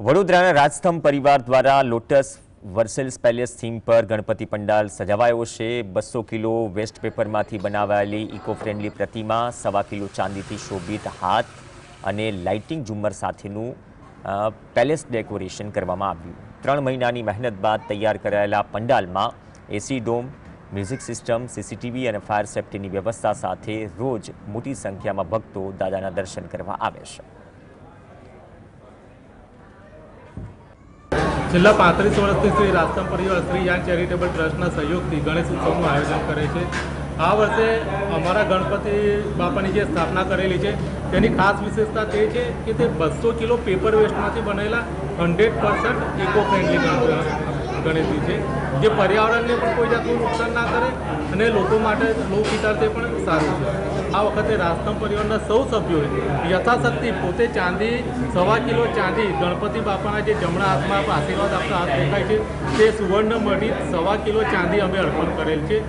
વડોદરાના રાજસ્તંભ પરિવાર દ્વારા લોટસ વર્સેલ્સ પેલેસ થીમ પર ગણપતિ પંડાલ સજાવાયો છે. બસો કિલો વેસ્ટ પેપરમાંથી બનાવાયેલી ઇકો ફ્રેન્ડલી પ્રતિમા, સવા કિલો ચાંદીથી શોભિત હાથ અને લાઇટિંગ ઝુમ્મર સાથેનું પેલેસ ડેકોરેશન કરવામાં આવ્યું. ત્રણ મહિનાની મહેનત બાદ તૈયાર કરાયેલા પંડાલમાં AC dome, music system CCTV અને ફાયર સેફ્ટીની વ્યવસ્થા સાથે રોજ મોટી સંખ્યામાં ભક્તો દાદાના દર્શન કરવા આવે છે. છેલ્લા પાંત્રીસ વર્ષથી શ્રી રાજસ્તંભ પરિવાર, શ્રી યાન ચેરિટેબલ ટ્રસ્ટના સહયોગથી ગણેશ ઉત્સવનું આયોજન કરે છે. આ વર્ષે અમારા ગણપતિ બાપાની જે સ્થાપના કરેલી છે, તેની ખાસ વિશેષતા તે છે કે તે બસો કિલો પેપર વેસ્ટમાંથી બનેલા hundred percent eco friendly Ganeshji છે, જે પર્યાવરણને પણ કોઈ જાતનું નુકસાન ના કરે અને લોકો માટે લોકહિતાર્થે પણ સારું છે. આ વખતે રાજસ્તંભ પરિવારના સૌ સભ્યોએ યથાશક્તિ પોતે ચાંદી, સવા કિલો ચાંદી, ગણપતિ બાપાના જે જમણા હાથમાં આશીર્વાદ આપતા હાથ દેખાય છે, તે સુવર્ણ મઢી સવા કિલો ચાંદી અમે અર્પણ કરેલ છે.